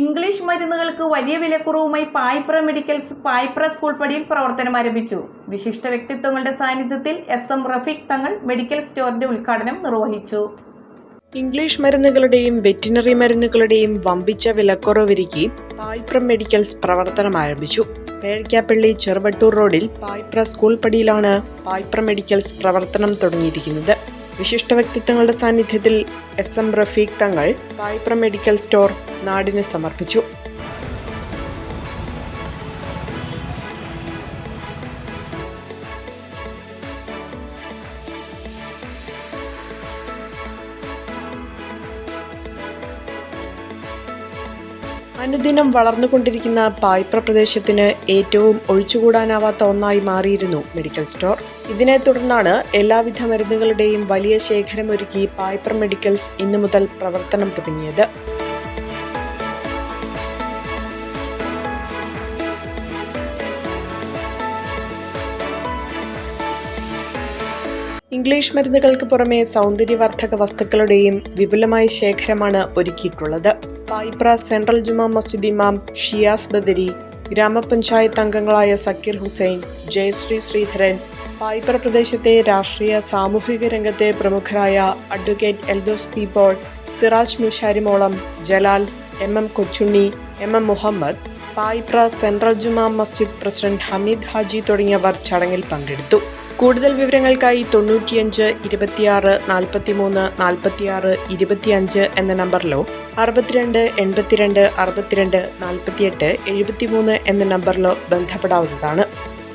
English മരുന്നുകൾക്ക് വലിയ വിലക്കുറവുമായി പായ്പ്ര മെഡിക്കൽസ് പായ്പ്ര സ്കൂൾ പടിയിൽ പ്രവർത്തനം ആരംഭിച്ചു. വിശിഷ്ട വ്യക്തിത്വങ്ങളുടെ സാന്നിധ്യത്തിൽ എസ് എം റഫീഖ് തങ്ങൾ മെഡിക്കൽ സ്റ്റോറിന്റെ ഉദ്ഘാടനം നിർവഹിച്ചു. ഇംഗ്ലീഷ് മരുന്നുകളുടെയും വെറ്റിനറി മരുന്നുകളുടെയും വമ്പിച്ച വിലക്കുറവിരിക്കി പായ്പ്ര മെഡിക്കൽസ് പ്രവർത്തനം ആരംഭിച്ചു. പേഴക്കാപ്പള്ളി ചെറുവട്ടൂർ റോഡിൽ പായ്പ്ര സ്കൂൾ പടിയിലാണ് പായ്പ്ര മെഡിക്കൽസ് പ്രവർത്തനം തുടങ്ങിയിരിക്കുന്നത്. വിശിഷ്ട വ്യക്തിത്വങ്ങളുടെ സാന്നിധ്യത്തിൽ എസ് എം റഫീഖ് തങ്ങൾ പായ്പ്ര മെഡിക്കൽ സ്റ്റോർ നാടിന് സമർപ്പിച്ചു. അനുദിനം വളർന്നുകൊണ്ടിരിക്കുന്ന പായ്പ്ര പ്രദേശത്തിന് ഏറ്റവും ഒഴിച്ചുകൂടാനാവാത്ത ഒന്നായി മാറിയിരുന്നു മെഡിക്കൽ സ്റ്റോർ. ഇതിനെ തുടർന്നാണ് എല്ലാവിധ മരുന്നുകളുടെയും വലിയ ശേഖരം ഒരുക്കി പായ്പ്ര മെഡിക്കൽസ് ഇന്നു മുതൽ പ്രവർത്തനം തുടങ്ങിയത്. ഇംഗ്ലീഷ് മരുന്നുകൾക്ക് പുറമെ സൗന്ദര്യവർദ്ധക വസ്തുക്കളുടെയും വിപുലമായ ശേഖരമാണ് ഒരുക്കിയിട്ടുള്ളത്. പായിപ്ര സെൻട്രൽ ജുമാ മസ്ജിദ് ഇമാം ഷിയാസ് ബദരി ഗ്രാമപഞ്ചായത്ത് അംഗങ്ങളായ സക്കീർ ഹുസൈൻ ജയശ്രീ ശ്രീധരൻ പായിപ്ര പ്രദേശത്തെ രാഷ്ട്രീയ സാമൂഹിക രംഗത്തെ പ്രമുഖരായ advocate Eldhose P Paul Siraj Musharimolam Jalal M M Kochunni M M Muhammad Payipra central Juma Masjid president Hameed Haji തുടങ്ങിയവർ ചടങ്ങിൽ പങ്കെടുത്തു. കൂടുതൽ വിവരങ്ങൾക്കായി തൊണ്ണൂറ്റിയഞ്ച് ഇരുപത്തിയാറ് നാൽപ്പത്തിമൂന്ന് നാൽപ്പത്തിയാറ് ഇരുപത്തിയഞ്ച് എന്ന നമ്പറിലോ അറുപത്തിരണ്ട് എൺപത്തിരണ്ട് അറുപത്തിരണ്ട് നാൽപ്പത്തിയെട്ട് എഴുപത്തിമൂന്ന് എന്ന നമ്പറിലോ ബന്ധപ്പെടാവുന്നതാണ്.